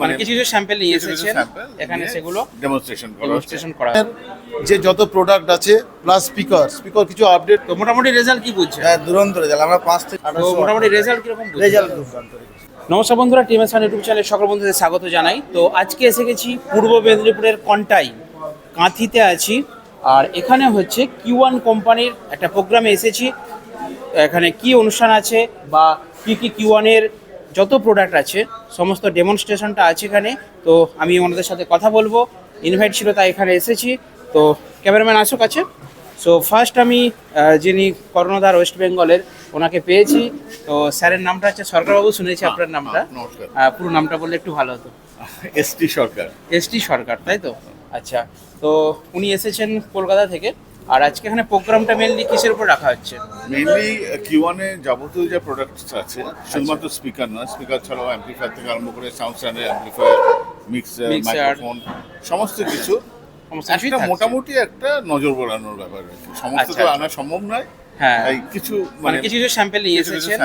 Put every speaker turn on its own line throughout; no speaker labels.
মানে কিছু কিছু স্যাম্পল নিয়ে এসেছেন এখানে সেগুলো
করা
ডেমনস্ট্রেশন করা
যে যত প্রোডাক্ট আছে প্লাস স্পিকার স্পিকার কিছু আপডেট
তো মোটামুটি রেজাল্ট কি বুঝছেন?
হ্যাঁ দুরন্ত রেজাল্ট আমরা পাঁচ থেকে
মোটামুটি রেজাল্ট কীরকম
রেজাল্ট দুর্দান্ত
নমস্কার বন্ধুরা টিম এস ইউটিউব চ্যানেলে সকল বন্ধুদের স্বাগত জানাই। তো আজকে এসে গেছি পূর্ব মেদিনীপুরের কন্টাই কাঁথিতে আছি। আর এখানে হচ্ছে কিউ ওয়ান কোম্পানির একটা প্রোগ্রামে এসেছি। এখানে কি অনুষ্ঠান আছে বা কি কি কিউ ওয়ানের যত প্রোডাক্ট আছে সমস্ত ডেমনস্ট্রেশনটা আছে এখানে তো আমি ওনাদের সাথে কথা বলব। ইনভাইট ছিল তাই এখানে এসেছি। তো ক্যামেরাম্যান আসুক আছে সো ফার্স্ট আমি যিনি কর্ণধার ওয়েস্ট বেঙ্গলের ওনাকে পেয়েছি। তো স্যারের নামটা হচ্ছে সরকারবাবু শুনেছি আপনার নামটা। পুরো নামটা বললে একটু ভালো হতো।
এস টি সরকার।
এস টি সরকার তাই তো? আচ্ছা তো উনি এসেছেন কলকাতা থেকে। আর আজকে এখানে প্রোগ্রামটা মেনলি কিসের উপর রাখা হচ্ছে?
মেইনলি কিউয়ানে যাবতীয় যে প্রোডাক্টস আছে শুধুমাত্র স্পিকার নয় স্পিকার ছাড়াও অ্যাম্পলিফায়ার থেকে আরম্ভ করে sound standard amplifier mixer microphone সমস্ত কিছু। একটা মোটামুটি একটা নজর বলানোর ব্যাপার সমস্ত
আচ্ছা,
তো
আচ্ছা।
আনা সম্ভব নয়।
হ্যাঁ।
কিছু
মানে কিছু কিছু স্যাম্পল নিয়ে এসেছেন।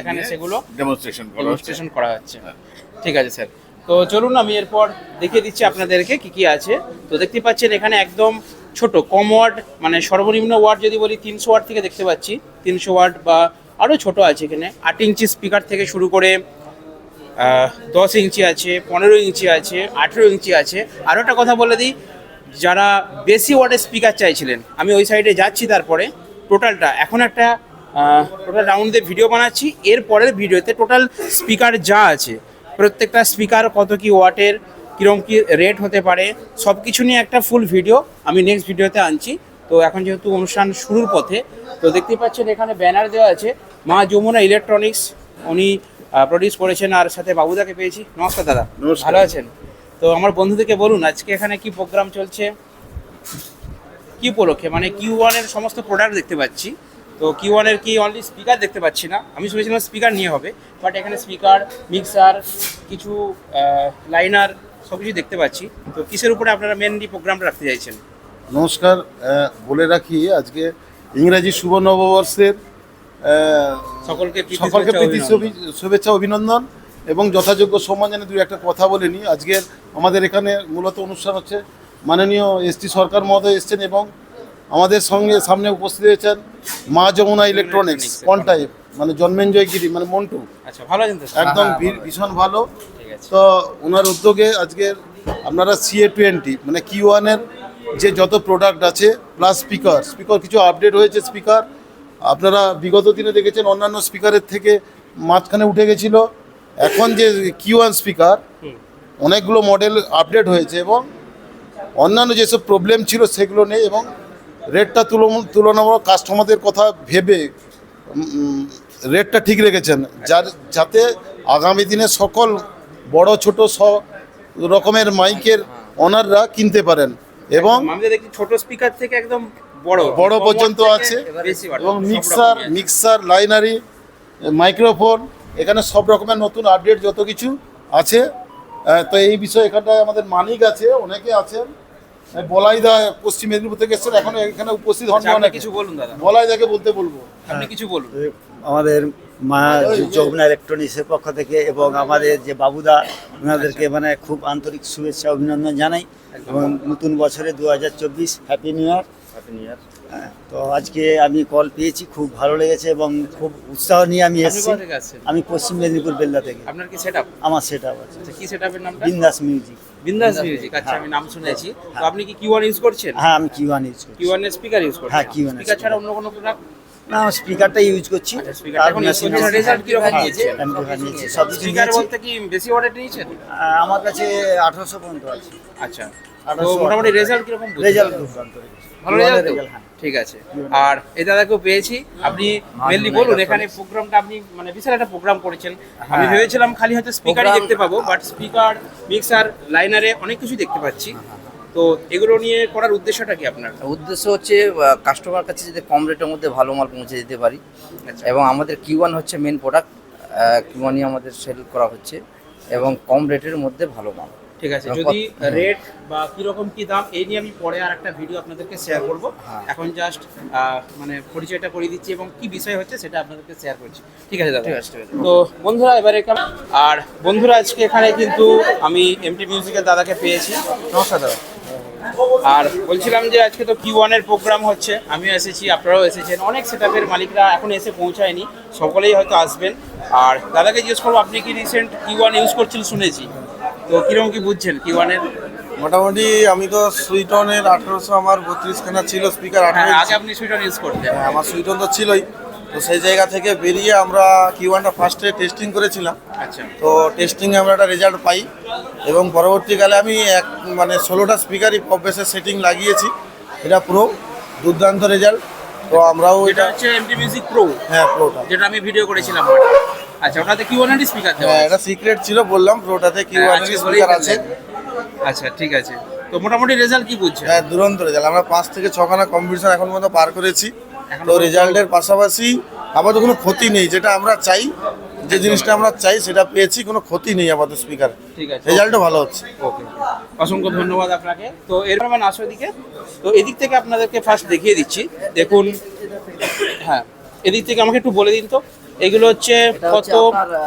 এখানে সেগুলো
demonstration করা।
ডেমনস্ট্রেশন করা হচ্ছে।
হ্যাঁ।
ঠিক আছে স্যার। তো চলুন আমি এরপর দেখিয়ে দিচ্ছি আপনাদেরকে কি কি আছে। তো দেখতে পাচ্ছেন এখানে একদম ছোট, কম ওয়ার্ড মানে সর্বনিম্ন ওয়ার্ড যদি বলি তিনশো ওয়ার্ড থেকে দেখতে পাচ্ছি। তিনশো ওয়ার্ড বা আরও ছোট আছে এখানে। আট ইঞ্চি স্পিকার থেকে শুরু করে দশ ইঞ্চি আছে, পনেরো ইঞ্চি আছে, আঠেরো ইঞ্চি আছে। আরও একটা কথা বলে দিই, যারা বেশি ওয়ার্ডের স্পিকার চাইছিলেন, আমি ওই সাইডে যাচ্ছি তারপরে, টোটালটা। এখন একটা টোটাল রাউন্ডে ভিডিও বানাচ্ছি এর পরের ভিডিওতে টোটাল স্পিকার যা আছে, প্রত্যেকটা স্পিকার কত কি ওয়াটের কীরকম কী রেট হতে পারে সব কিছু নিয়ে একটা ফুল ভিডিও আমি নেক্সট ভিডিওতে আনছি। তো এখন যেহেতু অনুষ্ঠান শুরুর পথে তো দেখতে পাচ্ছেন এখানে ব্যানার দেওয়া আছে মা যমুনা ইলেকট্রনিক্স উনি প্রডিউস করেছেন আর সাথে বাবুদাকে পেয়েছি। নমস্কার দাদা। ভালো আছেন? তো আমার বন্ধুদেরকে বলুন আজকে এখানে কি প্রোগ্রাম চলছে? কি উপলক্ষে? মানে কিউ ওয়ানের সমস্ত প্রোডাক্ট দেখতে পাচ্ছি। তো কিউ ওয়ানের কি অনলি স্পিকার দেখতে পাচ্ছি না। আমি শুনেছিলাম স্পিকার নিয়ে হবে বাট এখানে স্পিকার মিক্সার কিছু লাইনার সব কিছু দেখতে পাচ্ছি। তো কিসের উপরে আপনারা মেনলি প্রোগ্রামটা রাখতে চাইছেন?
নমস্কার বলে রাখি আজকে ইংরাজি শুভ নববর্ষের
সকলকে প্রীতি
সকলকে
শুভেচ্ছা,
প্রীতি
অভিনন্দন।
শুভেচ্ছা অভিনন্দন এবং যথাযোগ্য সম্মান জানিয়ে দুই একটা কথা বলে নিই। আজকের আমাদের এখানে মূলত অনুষ্ঠান হচ্ছে মাননীয় এস টি সরকার মহোদয় এসছেন এবং আমাদের সঙ্গে সামনে উপস্থিত হয়েছেন মা যমুনা ইলেকট্রনিক্স
Electronics,
কন্টাই মানে জন্মেঞ্জয় গিরি মানে মন্টু।
আচ্ছা ভালো
একদম ভী- ভীষণ ভালো। তো ওনার উদ্যোগে আজকের আপনারা সিএ টোয়েন্টি মানে কি ওয়ানের যে যত প্রোডাক্ট আছে প্লাস স্পিকার স্পিকার কিছু আপডেট হয়েছে স্পিকার আপনারা বিগত দিনে দেখেছেন অন্যান্য স্পিকারের থেকে মাঝখানে উঠে গেছিল। এখন যে কি ওয়ান স্পিকার অনেকগুলো মডেল আপডেট হয়েছে এবং অন্যান্য যেসব প্রবলেম ছিল সেগুলো নেই এবং রেটটা তুলনা তুলনামূলক কাস্টমারদের কথা ভেবে রেটটা ঠিক রেখেছেন। যার যাতে আগামী দিনে সকল বড় ছোট সব রকমের মাইকের ওনাররা কিনতে পারেন। এবং
ছোট স্পিকার থেকে একদম বড়
বড় পর্যন্ত আছে। এবং মিক্সার মিক্সার লাইনারি মাইক্রোফোন এখানে সব রকমের নতুন আপডেট যত কিছু আছে। তো এই বিষয়ে এখানটায় আমাদের মানিক আছে অনেকে আছেন। বলাইদা পশ্চিম মেদিনীপুর থেকে এসেছেন এখন এখানে উপস্থিত হন
আচ্ছা,
অনেক।
কিছু বলুন দাদা।
বলাইদাকে বলতে বলব।
আপনি কিছু বলুন।
আমাদের মা যমুনা ইলেকট্রনিক্সের পক্ষ থেকে এবং আমাদের যে বাবুদা ওনাদেরকে মানে খুব আন্তরিক শুভেচ্ছা অভিনন্দন জানাই এবং নতুন বছরে দু হাজার চব্বিশ happy new year happy new year তো আজকে আমি কল পেয়েছি খুব ভালো লেগেছে এবং খুব উৎসাহ নিয়ে আমি এসেছি। আমি পশ্চিম মেদিনীপুর বেল্লা থেকে।
আপনার কি সেটআপ
আমার সেট আপ আছে।
আচ্ছা কি সেটআপের নামটা?
বিন্দাস মিউজিক
বিন্দাস মিউজিক আচ্ছা আমি নাম শুনেছি। তো আপনি কি কিউ ওয়ান ইউজ করছেন?
হ্যাঁ আমি কিউ ওয়ান ইউজ করছি।
কিউ ওয়ান স্পিকার ইউজ করছেন?
হ্যাঁ, Q1 এর
স্পিকার ছাড়া অন্য কোনো প্রোডাক্ট
না স্পিকারটা ইউজ করছি।
আচ্ছা নিয়েছেন?
আমার কাছে আঠারোশো পর্যন্ত আছে।
আচ্ছা। মোটামুটি রেজাল্ট কি
রেজাল্ট
ভালো রেজাল্ট
রেজাল্ট হ্যাঁ।
ঠিক আছে। আর এই দাদাকেও পেয়েছি। আপনি মেনলি বলুন এখানে প্রোগ্রামটা আপনি মানে বিশাল একটা প্রোগ্রাম করেছেন। আমি
হ্যাঁ।
ভেবেছিলাম খালি হয়তো স্পিকারই দেখতে পাবো বাট স্পিকার মিক্সার লাইনারে অনেক কিছু দেখতে পাচ্ছি। তো এগুলো নিয়ে করার উদ্দেশ্যটা কি আপনার?
উদ্দেশ্য হচ্ছে কাস্টমার কাছে যাতে কম রেটের মধ্যে ভালো মাল পৌঁছে দিতে পারি।
আচ্ছা।
এবং আমাদের কিউ ওয়ান হচ্ছে মেন প্রোডাক্ট কিউ ওয়ানই আমাদের সেল করা হচ্ছে। এবং কম রেটের মধ্যে ভালো মাল।
ঠিক আছে যদি রেট বা কীরকম কি দাম এই নিয়ে আমি পরে আর একটা ভিডিও আপনাদেরকে শেয়ার করব।
হ্যাঁ।
এখন জাস্ট মানে পরিচয়টা করে দিচ্ছি এবং কি বিষয় হচ্ছে সেটা আপনাদেরকে শেয়ার করছি। ঠিক আছে দাদা। তো বন্ধুরা এবারে আর বন্ধুরা আজকে এখানে কিন্তু আমি এমটি মিউজিকের দাদাকে পেয়েছি। নমস্কার দাদা। আর বলছিলাম যে আজকে তো কিউ ওয়ানের প্রোগ্রাম হচ্ছে আমিও এসেছি আপনারাও এসেছেন অনেক সেটআপের মালিকরা এখন এসে পৌঁছায়নি সকলেই হয়তো আসবেন। আর দাদাকে জিজ্ঞেস করব আপনি কি রিসেন্ট কিউ ওয়ান ইউজ করছেন শুনেছি? তো কীরকম কি বুঝছেন কিউ ওয়ানের
মোটামুটি আমি তো সুইটনের আঠারোশো আমার বত্রিশখানা ছিল স্পিকার
হ্যাঁ আগে আপনি সুইটন ইউজ করতেন।
আমার সুইটন তো ছিলই। তো সেই জায়গা থেকে বেরিয়ে আমরা কি ওয়ানটা ফার্স্টে টেস্টিং করেছিলাম।
আচ্ছা।
তো টেস্টিংয়ে আমরা একটা রেজাল্ট পাই। এবং পরবর্তীকালে আমি এক মানে ষোলোটা স্পিকারই পপ বেসের সেটিং লাগিয়েছি। এটা প্রো দুর্দান্ত রেজাল্ট তো আমরাও
এটা হচ্ছে এমটি মিউজিক প্রো
হ্যাঁ প্রোটা
যেটা আমি ভিডিও করেছিলাম আচ্ছা ওটাতে কিউ ওয়ানেরই স্পিকার দেওয়া
হ্যাঁ এটা সিক্রেট ছিল বললাম প্রোটাতে কি ওয়ানের
আজকে বলেই
স্পিকার আছে
আচ্ছা ঠিক আছে। তো মোটামুটি রেজাল্ট কি বুঝছেন?
হ্যাঁ দুরন্ত রেজাল্ট আমরা পাঁচ থেকে ছখানা কম্পিটিশন এখন পর্যন্ত পার করেছি। তো রেজাল্টের পাশাপাশি আপাতত কোনো ক্ষতি নেই। যেটা আমরা চাই যে জিনিসটা আমরা চাই সেটা পেয়েছি কোনো ক্ষতি নেই আপাতত স্পিকার
ঠিক আছে
রেজাল্টও ভালো হচ্ছে।
ওকে অসংখ্য ধন্যবাদ আপনাকে। তো এরকম আসো এদিকে। তো এদিক থেকে আপনাদেরকে ফার্স্ট দেখিয়ে দিচ্ছি। দেখুন হ্যাঁ এদিক থেকে আমাকে একটু বলে দিন তো। এগুলো হচ্ছে কত?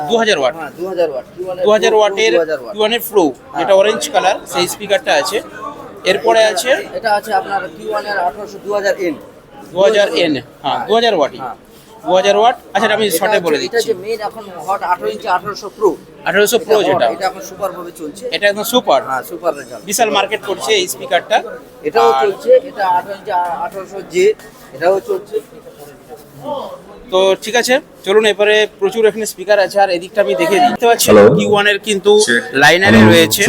দু হাজার ওয়াট।
হ্যাঁ, 2000 ওয়াট। এর
দু হাজার ওয়াটের
2000 ওয়াট।
কিউয়ানের প্রো যেটা অরেঞ্জ কালার সেই স্পিকারটা আছে। এরপরে আছে
এটা আছে আপনার Q1 এর 1800 2000 N
দু হাজার এন হ্যাঁ। দু হাজার ওয়াটই।
হ্যাঁ।
দু হাজার ওয়াট? আচ্ছা আমি
এটা
শর্টে বলে
এটা
দিচ্ছি।
যে মেইন এখন হট 18 ইঞ্চি 1800 প্রো
আঠারোশো প্রো যেটা।
এটা এখন সুপার ভাবে চলছে।
এটা একদম সুপার
হ্যাঁ সুপার রেজাল্ট
বিশাল মার্কেট করছে এই স্পিকারটা
এটাও চলছে এটা 18 ইঞ্চি 1800 জে এটাও চলছে।
তো ঠিক আছে চলুন এবারে প্রচুর এখানে স্পিকার আছে আর এদিকটা আমি দেখে দিই। দেখতে পাচ্ছি কিউ ওয়ানের কিন্তু লাইনারে রয়েছে।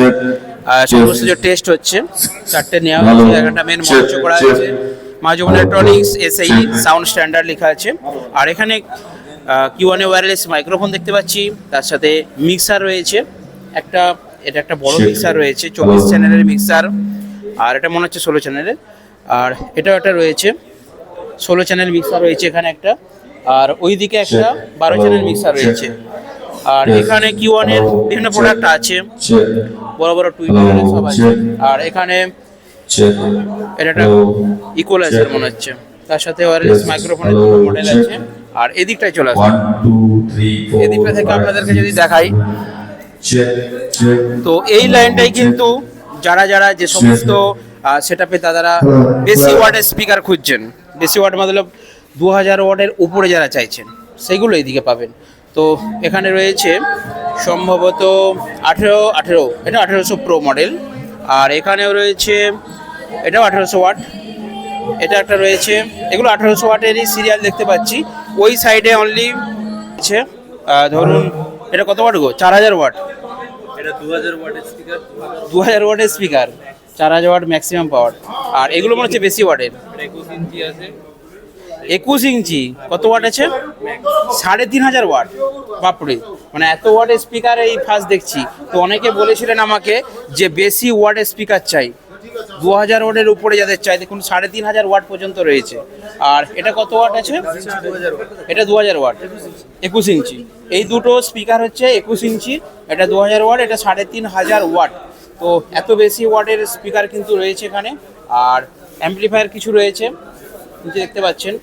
আর সমস্ত যে টেস্ট হচ্ছে চারটে নেওয়া হচ্ছে একটা মেন মঞ্চ করা আছে মাঝবন electronics S I sound standard লেখা আছে। আর এখানে কিউ ওয়ানে ওয়্যারলেস মাইক্রোফোন দেখতে পাচ্ছি। তার সাথে মিক্সার রয়েছে। একটা এটা একটা বড় মিক্সার রয়েছে চব্বিশ চ্যানেলের মিক্সার আর এটা মনে হচ্ছে ষোলো চ্যানেলের আর এটাও একটা রয়েছে। ষোলো চ্যানেল মিক্সার রয়েছে এখানে একটা। আর ওইদিকে একটা বারো চ্যানেল মিক্সার রয়েছে। আর এখানে কিউ ওয়ানের বিভিন্ন প্রোডাক্ট আছে। বড় বড় টুইটার সব আছে। আর এখানে এটা একটা ইকুয়ালাইজার মনে হচ্ছে। তার সাথে ওয়্যারলেস মাইক্রোফোনের দুটো মডেল আছে। আর এদিকটায় চলে আসবে এদিকটা থেকে আপনাদেরকে যদি দেখাই। তো এই লাইনটাই কিন্তু যারা যারা যে সমস্ত সেটআপে দাদারা বেশি ওয়ার্ডের স্পিকার খুঁজছেন। বেশি ওয়ার্ড মতলব দু হাজার ওয়ার্ডের উপরে যারা চাইছেন সেগুলো এইদিকে পাবেন। তো এখানে রয়েছে সম্ভবত আঠেরো আঠেরো এটা আঠেরোশো প্রো মডেল আর এখানেও রয়েছে এটাও আঠেরোশো ওয়াট এটা একটা রয়েছে এগুলো আঠেরোশো ওয়াটেরই সিরিয়াল দেখতে পাচ্ছি। ওই সাইডে অনলি আছে ধরুন এটা কত ওয়াট গো? চার হাজার ওয়াট দু হাজার ওয়াটের স্পিকার চার হাজার ওয়াট ম্যাক্সিমাম পাওয়ার আর এগুলো মনে হচ্ছে বেশি ওয়াটের একুশ ইঞ্চি কত ওয়াট আছে? সাড়ে তিন হাজার ওয়াট বাপরে। মানে এত ওয়াটের স্পিকার এই ফার্স্ট দেখছি। তো অনেকে বলেছিলেন আমাকে যে বেশি ওয়াটের স্পিকার চাই। দু হাজার ওয়াটের উপরে যাদের চাই, দেখুন, সাড়ে তিন হাজার ওয়াট পর্যন্ত রয়েছে। আর এটা কত ওয়াট আছে? এটা দু হাজার ওয়াট একুশ ইঞ্চি। এই দুটো স্পিকার হচ্ছে একুশ ইঞ্চি। এটা দু হাজার ওয়াট এটা সাড়ে তিন হাজার ওয়াট তো এত বেশি ওয়াটের স্পিকার কিন্তু রয়েছে এখানে। আর অ্যাম্পলিফায়ার কিছু রয়েছে। দেখতে পাচ্ছেন।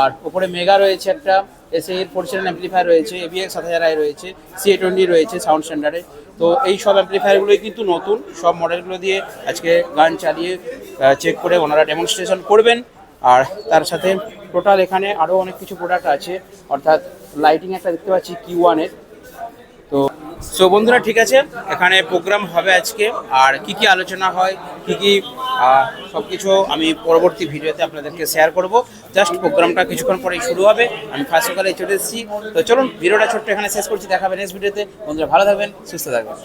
আর ওপরে মেগা রয়েছে একটা। এসে এর পোর্শন অ্যাম্পলিফায়ার রয়েছে এবিএক্স সাত হাজার আই রয়েছে সি টোয়েন্টি রয়েছে সাউন্ড স্ট্যান্ডার্ডে তো এই সব অ্যাম্পলিফায়ারগুলোই কিন্তু নতুন, সব মডেলগুলো দিয়ে আজকে গান চালিয়ে চেক করে ওনারা ডেমনস্ট্রেশন করবেন। আর তার সাথে টোটাল এখানে আরও অনেক কিছু প্রোডাক্ট আছে, অর্থাৎ লাইটিং একটা দেখতে পাচ্ছি কিউ ওয়ানের তো সো বন্ধুরা ঠিক আছে, এখানে প্রোগ্রাম হবে আজকে। আর কি কি আলোচনা হয়, কি কি সব কিছু আমি পরবর্তী ভিডিওতে আপনাদেরকে শেয়ার করব। জাস্ট প্রোগ্রামটা কিছুক্ষণ পরেই শুরু হবে। আমি ফার্স্ট সকালে চলে এসেছি। তো চলুন, ভিডিওটা ছোট্ট এখানে শেষ করছি। দেখাবেন নেক্সট ভিডিওতে বন্ধুরা, ভালো থাকবেন, সুস্থ থাকবেন।